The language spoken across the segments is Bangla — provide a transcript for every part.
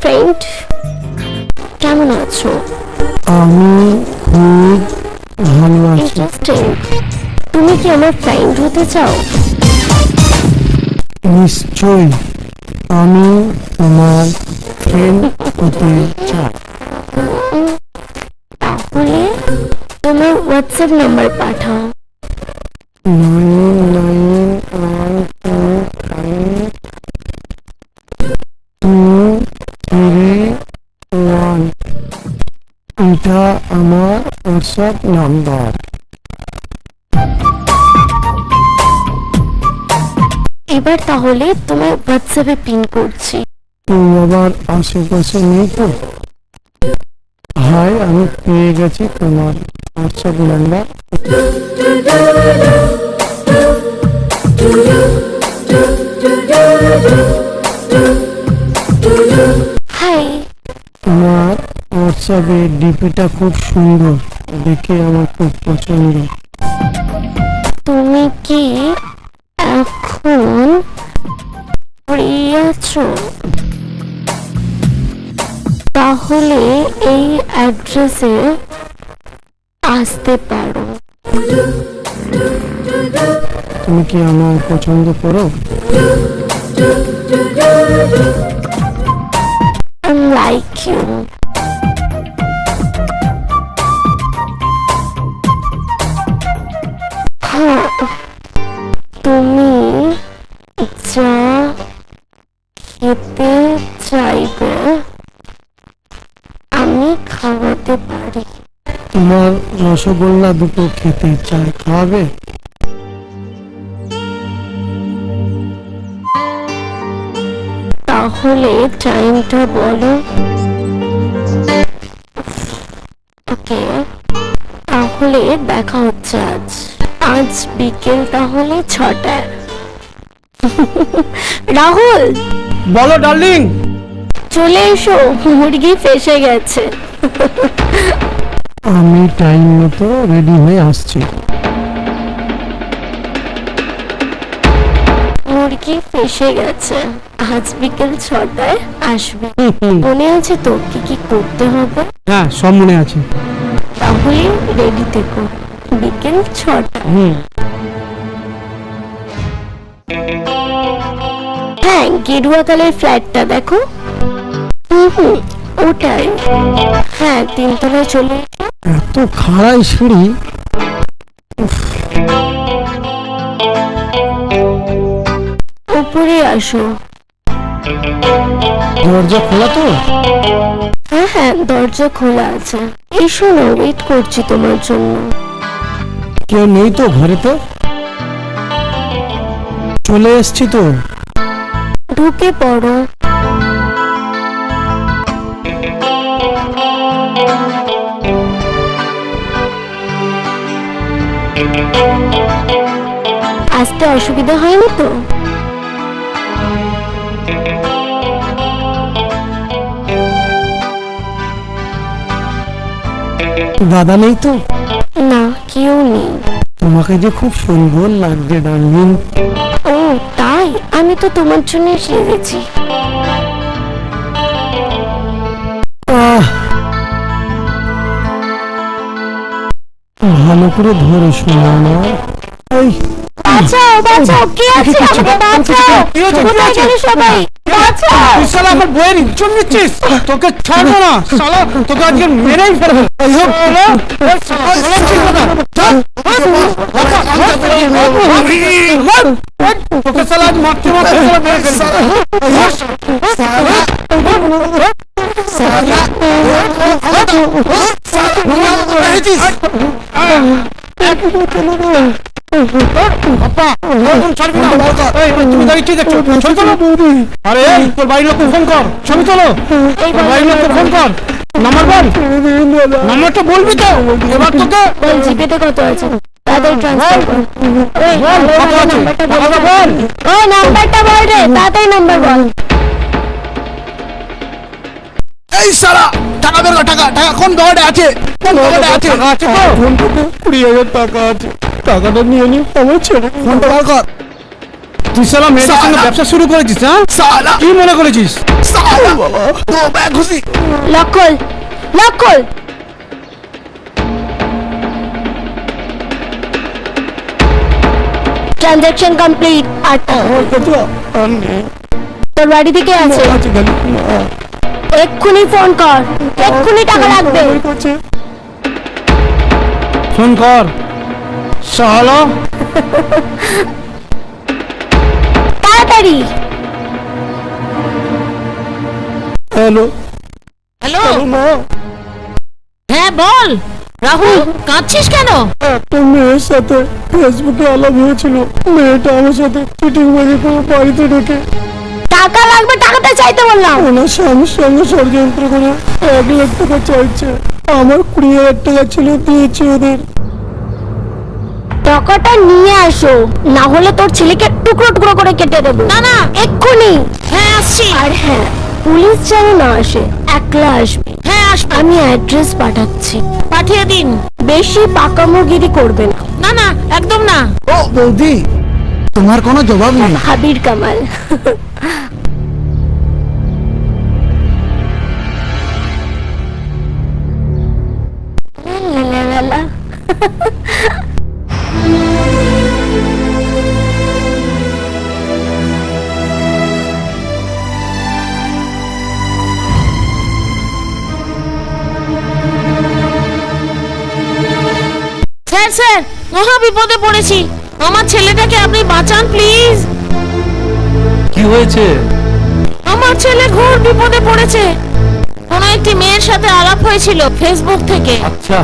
ফ্রেন্ড কেমন আছো? আমি খুব ভালো আছি। তুমি কি আমার ফ্রেন্ড হতে চাও? নিশ্চয়ই আমি তোমার ফ্রেন্ড হতে চাই। তাহলে তোমার হোয়াটসঅ্যাপ নাম্বার পাঠাও। নাইন এটা আমার হোয়াটসঅ্যাপ নাম্বার এবার তাহলে তোমার হোয়াটসঅ্যাপে পিন করছি। তুমি আবার আশেপাশে নেই তো? হাই আমি পেয়ে গেছি তোমার হোয়াটসঅ্যাপ নাম্বার হোয়াটসঅ্যাপে ডিপিটা খুব সুন্দর দেখে আমার খুব পছন্দ। তুমি কি এখন ফ্রি আছো? তাহলে এই অ্যাড্রেসে আসতে পারো। তুমি কি আমার পছন্দ করো? I like রসগোল্লা দুটো খেতে চাই খাওয়াবে? তাহলে টাইমটা বলো। ওকে তাহলে দেখা হচ্ছে আজ। আজ বিকেল তাহলে ছটায়। রাহুল! বলো ডার্লিং! চলে এসো মুরগি ফেসে গেছে। আমি টাইম মতো রেডি হয়ে আসছি। মুরগি ফেসে গেছে। আজ বিকেল ছটায় আসবে। মনে আছে তো কি কি করতে হবে? হ্যাঁ সব মনে আছে। তাহলে রেডি থেকো। বিকেল ছটা হুম। হ্যাঁ গেরুয়া কালার ফ্ল্যাটটা দেখো। হুম হুম ওটাই। হ্যাঁ তিনতলায় চলে এসো। এত খাড়াই সিঁড়ি। উপরে আসো। দরজা খোলা তো? হ্যাঁ হ্যাঁ দরজা খোলা আছে। এসো না ওয়েট করছি তোমার জন্য। কেউ নেই তো ঘরেতে চলে এসছি তো। ঢুকে পড়ো। আসতে অসুবিধা হয়নি তো? দাদা নেই তো? না কেউ নেই। তোমাকে যে খুব সুন্দর লাগছে ডার্লিং ও তাই? আমি তো তোমার জন্য এসে আহ ভালো করে ধরে শোনো আমার এই বাঁচাও বাঁচাও কে আছে আমাকে বাঁচাও কি হয়েছে? কি কোথায় হয়েছে? সবাই বাঁচাও তুই শালা আমার বইয়ের ইজ্জত নিচ্ছিস তোকে ছাড়বো না শালা তোকে আজকে মেরেই ফেলব এই হোক, শালা, শালা, শালা ছিল না। ছাড়, ছাড়, বাবা, ছাড়, ছাড়, তোকে শালা আজ মারতে মারতে শালা মেরে ফেলব। বাপ্পা, ওরকম তোলো। আরে তোর বাড়ির লোককে ফোন কর। ছবি তোলো। বাড়ির লোককে ফোন কর। নাম্বার বল। নাম্বারটা বলবি তো। এবার তোকে জিপেতে কত আছে? তাড়াতাড়ি এই, সারা বের কর, টাকা টাকা কোন ব্যাপারটা আছে? কোন ব্যাপারটা আছে? ফোনটাতে কুড়ি হাজার টাকা আছে। টাকাটা নিয়ে নিয়ে আমার ছেড়ে ফোনটা বার কর তুই সালা মেয়েদের সঙ্গে ব্যবসা শুরু করেছিস হ্যাঁ? সালা কি মনে করেছিস? সালা বাবা। তো ব্যাগ খুশি। লক খোল লক ট্রানজ্যাকশন কমপ্লিট আর তোর বাড়ি থেকে আছে। এক্ষুনি ফোন কর। এক্ষুনি টাকা লাগবে। ফোন কর। সালা তাড়াতাড়ি। হ্যালো। হ্যালো। হ্যাঁ বল। রাহুল কাঁদছিস কেন? একটা মেয়ের সাথে ফেসবুকে আলাপ হয়েছিল। মেয়েটা আমার সাথে চিটিং বাজি করে বাড়িতে ঢুকে। টাকা লাগবে টাকাটা চাইতে বললাম। ওনার স্বামীর সঙ্গে ষড়যন্ত্র করে এক লাখ টাকা চাইছে। আমার কুড়ি হাজার টাকা ছিল দিয়েছি ওদের। টাকাটা নিয়ে আসো না হলে তোর ছেলেকে টুকরো টুকরো করে কেটে দেবো। না, না। এক্ষুনি। হ্যাঁ আসছি। আর হ্যাঁ পুলিশ যেন না আসে একলা আসবে। হ্যাঁ আসবে। আমি অ্যাড্রেস পাঠাচ্ছি। পাঠিয়ে দিন। বেশি পাকামোগিরি করবে না। না না একদম না। ও বৌদি তোমার কোনো জবাব নেই। হাবির কামাল। স্যার স্যার মহা বিপদে পড়েছি। আমার ছেলেটাকে আপনি বাঁচান প্লিজ কি হয়েছে? আমার ছেলে ঘোর বিপদে পড়েছে। কোনো একটি মেয়ের সাথে আলাপ হয়েছিল ফেসবুক থেকে। আচ্ছা।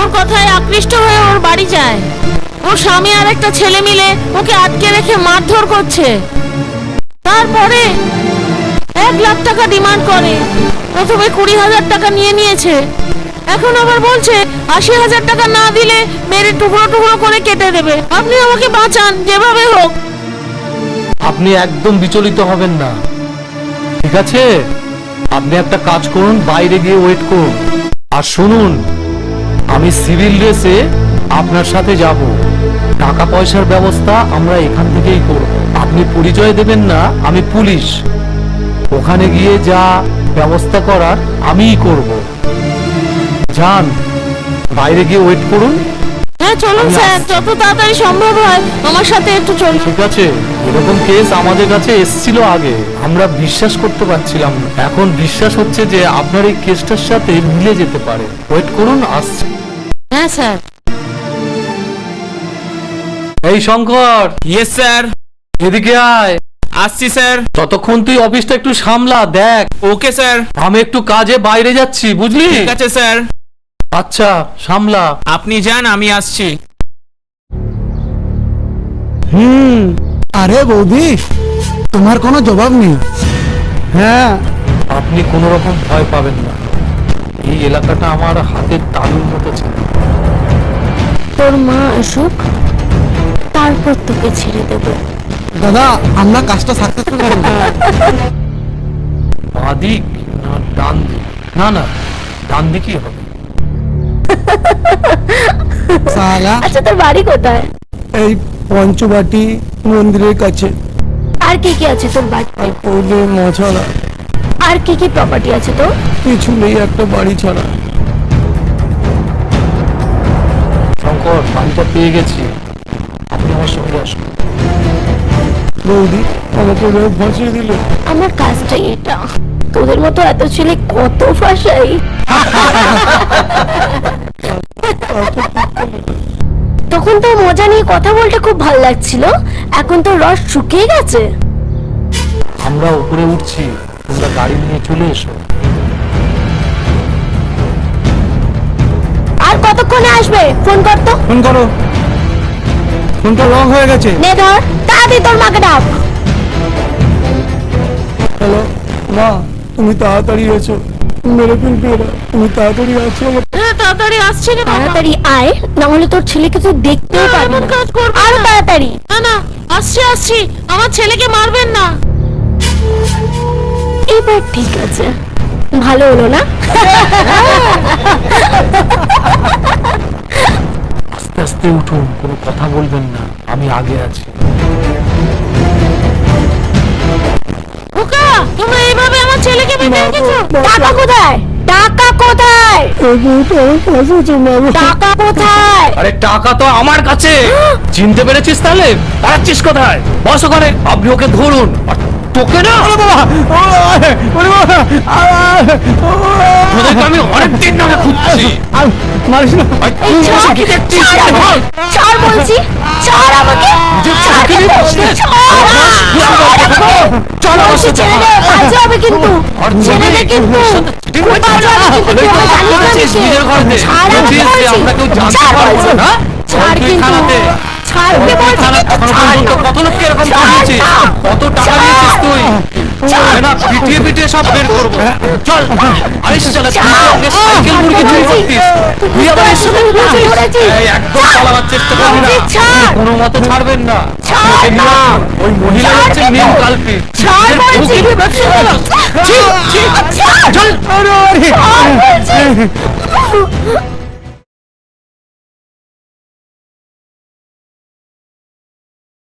ওর কথায় আকৃষ্ট হয়ে ওর বাড়ি যায়। ওর স্বামী আর একটা ছেলে মিলে ওকে আটকে রেখে মারধর করছে। তারপরে এক লাখ টাকা ডিমান্ড করে। প্রথমে কুড়ি হাজার টাকা নিয়ে নিয়েছে। এখন আবার বলছে, আশি হাজার টাকা না দিলে মেরে টুকরো টুকরো করে কেটে দেবে। আপনি আমাকে বাঁচান, যেভাবে হোক। আপনি একদম বিচলিত হবেন না। ঠিক আছে? আপনি একটা কাজ করুন, বাইরে গিয়ে ওয়েট করুন। আর শুনুন, আমি সিভিল ড্রেসে আপনার সাথে যাব। টাকা পয়সার ব্যবস্থা আমরা এখান থেকেই করব। আপনি পরিচয় দেবেন না, আমি পুলিশ। ওখানে গিয়ে যা ব্যবস্থা করার আমিই করব। যান। বাইরে গিয়ে ওয়েট করুন। হ্যাঁ চলুন স্যার যত তাড়াতাড়ি সম্ভব হয় আমার সাথে একটু চলুন। ঠিক আছে এরকম কেস আমাদের কাছে এসেছিল আগে। আমরা বিশ্বাস করতে পারছিলাম না। এখন বিশ্বাস হচ্ছে যে আপনার এই কেসটার সাথে মিলে যেতে পারে। ওয়েট করুন আসছে। হ্যাঁ স্যার। এই শঙ্কর! ইয়েস স্যার এদিকে আয়। আসছি স্যার। ততক্ষণ তুই অফিসটা একটু সামলা দেখ। ওকে স্যার আমি একটু কাজে বাইরে যাচ্ছি বুঝলি? ঠিক আছে স্যার। আচ্ছা সামলা। আপনি যান আমি আসছি। হুম আরে বৌদি তোমার কোনো জবাব নেই। হ্যাঁ। আপনি কোনো রকম ভয় পাবেন না। এই এলাকাটা আমার হাতের তালুর মতো ছিল তোর মা আসুক তারপর তোকে ছেড়ে দেবো। দাদা আমরা কাজটা সাকসেসফুল করব বাঁ দিক না ডান দিক? না না ডান দিকই হবে। সালা আচ্ছা তোর বাড়ি কোথায়? এই পঞ্চবাটি মন্দিরের কাছে। আর কি কি আছে তোর বাড়ি আর পড়লে আর কি কি প্রপার্টি আছে তোর? কিছু নেই একটা বাড়ি ছাড়া। শঙ্কর বাড়িটা পেয়ে গেছি। আপনি আমার সঙ্গে আসুন। বৌদি আমাকে ওভাবে ফাঁসিয়ে দিলে। আমার কাজটাই এটা। তোদের মতো এত ছেলে কত ফাঁসাই? তখন তোর মজা নিয়ে কথা বলতে খুব ভালো লাগছিল। এখন তো রস শুকিয়ে গেছে। আমরা উপরে উঠছি। তোমরা গাড়ি নিয়ে চলে এসো। আর কতক্ষণে আসবে? ফোন কর তো। ফোন করো। ফোনটা লক হয়ে গেছে। নে ধর তাড়াতাড়ি তোর মাকে ডাক। হ্যালো মা তুমি তাড়াতাড়ি এসো। মেরে ফেলবে তুমি তাড়াতাড়ি হ্যাঁ তাড়াতাড়ি আসছে তাড়াতাড়ি আয় না হলে তোর ছেলেকে তো দেখতেও না কাজ করব আর তাড়াতাড়ি। না না আমার ছেলেকে মারবেন না। এবার ঠিক আছে। ভালো হলো না? আস্তে আস্তে উঠুন কোনো কথা বলবেন না। আমি আগে আছি। তোমরা এইভাবে আমার ছেলেকে টাকা কোথায়? টাকা কোথায়? টাকা কোথায়? আরে টাকা তো আমার কাছে। চিনতে পেরেছিস তাহলে? পাচ্ছিস কোথায়? বস ওখানে আপনি ওকে ধরুন। তোকে না? তোদেরকে আমি অনেকদিন ধরে খুঁজছি। মারিস না। কি দেখছিস? ছাড় বলছি। ছাড় আমাকে। ছাড় বসলে? ছাড় দে বাজে হবে কিন্তু। ছেড়ে দে কিন্তু। ছাড় কিন্তু। কত লোককে এরকম? কত টাকা। নিয়েছিস তুই না পিটিয়ে সব বের করব চল আরে চলে সাইকেল চুরি করতিস তুই আবার তোর এসে সাথে ভুল করেছি। এই একদম চালাবার চেষ্টা না কোনো মতে ছাড়বেন না। ওই মহিলা হচ্ছে। মেন কালপিট ছাড় বলছি। ছাড়। আরে, আরে। ছাড় বলছি।